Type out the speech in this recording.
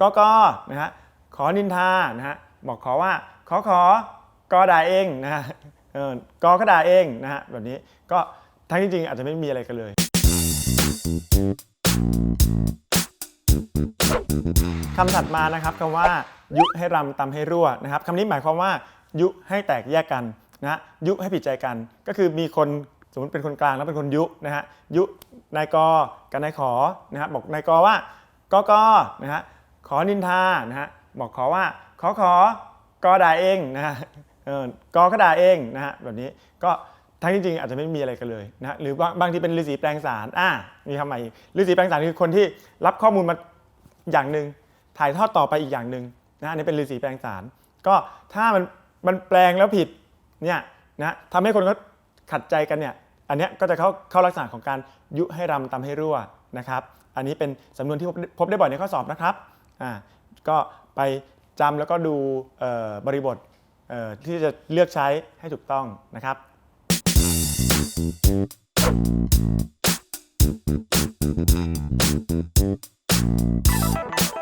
กกนะฮะขอนินทานะฮะบอกขอว่าขอขอกอด่าเองนะฮะเออกอก็ด่าเองนะฮะแบบนี้ก็ทั้งจริงอาจจะไม่มีอะไรกันเลยคำถัดมานะครับคำว่า ยุให้รำตำให้รั่วนะครับคำนี้หมายความว่า ยุให้แตกแยกกันนะฮะยุให้ผิดใจกัน ก็คือมีคนสมมติเป็นคนกลางแล้วเป็นคนยุนะฮะยุนายกกับนายขอนะฮะบอกนายกว่ากกนะฮะ ขอนินทานะฮะบอกขอว่าขอขอกอด่าเองนะฮะเออกอก็ด่าเองนะฮะแบบนี้ก็ทั้งจริงอาจจะไม่มีอะไรกันเลยนะฮะหรือบางบางทีเป็นฤาษีแปลงสารอ่ามีคำใหม่ฤาษีแปลงสารคือคนที่รับข้อมูลมาอย่างหนึ่งถ่ายทอดต่อไปอีกอย่างหนึ่งนะอันนี้เป็นฤาษีแปลงสาร ก็ถ้ามันมันแปลงแล้วผิดเนี่ยนะทำให้คนเขาขัดใจกันเนี่ยอันเนี้ยก็จะเข้าเข้าลักษณะของการยุให้รำตำให้รั่วนะครับ อันนี้เป็นสำนวนที่พบพบได้บ่อยในข้อสอบนะครับ อ่าก็ไปจำแล้วก็ดูบริบทที่จะเลือกใช้ให้ถูกต้องนะครับเ